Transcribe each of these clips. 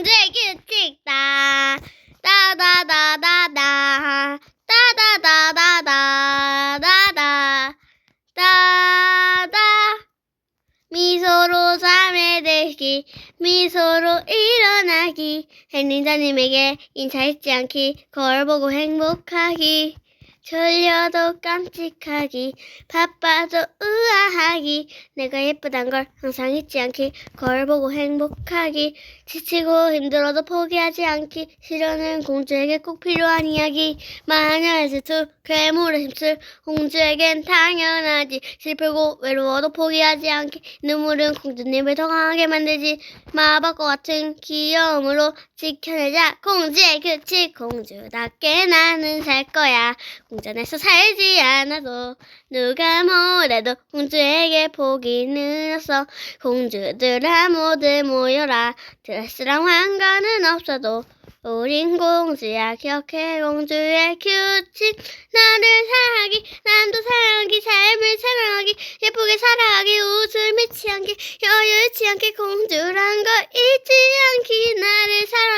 규칙 따 따다다다다. 따다다다다다다 따다. 미소로 잠에 들기 미소로 일어나기. 헬린자님에게 인사했지 않기 거울 보고 행복하기 졸려도 깜찍하기 바빠도 우아하기. 내가 예쁘단 걸 항상 잊지 않기 거울 보고 행복하기. 지치고 힘들어도 포기하지 않기 시련은 공주에게 꼭 필요한 이야기. 마녀의 질투 괴물의 힘술 공주에겐 당연하지. 슬프고 외로워도 포기하지 않기 눈물은 공주님을 더 강하게 만들지. 마법과 같은 귀여움으로 지켜내자. 공주의 규칙 공주답게 나는 살 거야 공전에서 살지 않아도 누가 뭐래도 공주에게 포기는 없어. 공주들아 모두 모여라. 드레스랑 왕관은 없어도 우린 공주야. 기억해 공주의 규칙. 나를 사랑하기 남도 사랑하기 삶을 사랑하기 예쁘게 살아가기 믿지 않기 여유치 않게 공주란 걸 잊지 않기. 나를 사랑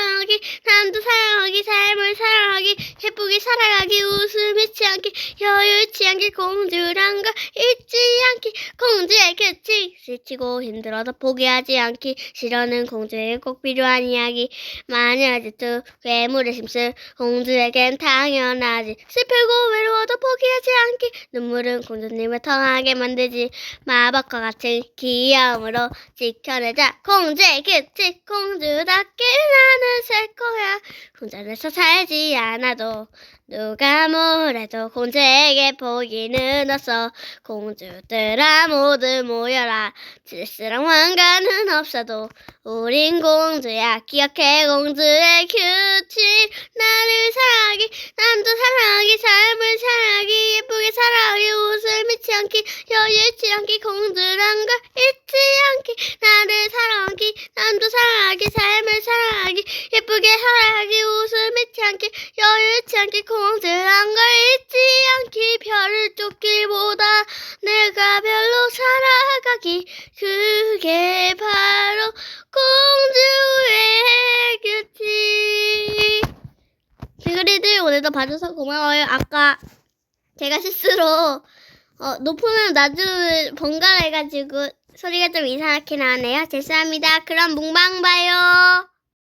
예쁘게 살아가기 웃을 믿지 않기 여유치 않게 공주란 걸 잊지 않기 공주의 규칙. 스치고 힘들어도 포기하지 않기. 싫어는 공주에게 꼭 필요한 이야기. 마녀의 질투 괴물의 심술 공주에겐 당연하지. 슬프고 외로워도 포기하지 않기. 눈물은 공주님을 통하게 만들지. 마법과 같은 귀여움으로 지켜내자. 공주의 규칙. 공주답게 나는 살 거야. 공전에서 살지 않아도 누가 뭐래도 공주에게 포기는 없어 공주들아 모두 모여라. 질스랑 왕관은 없어도 우린 공주야. 기억해 공주의 규칙. 나를 사랑하기 남도 사랑하기 삶을 사랑하기. 예쁘게 살아가기 웃을 믿지 않기. 여유치 않기 공주란 걸 잊지 않기. 나를 사랑하기 남도 사랑하기 삶을 사랑하기 예쁘게 살아가기 웃을 믿지 않기 여유치 않기 공주란 걸 잊지 않기 별을 쫓기보다 내가 별로 살아가기. 그게 바로 공주의 규칙 비그리들 오늘도 봐줘서 고마워요. 아까 제가 실수로 어, 높으면 낮을 번갈아 해가지고 소리가 좀 이상하게 나왔네요. 죄송합니다. 그럼 문방 봐요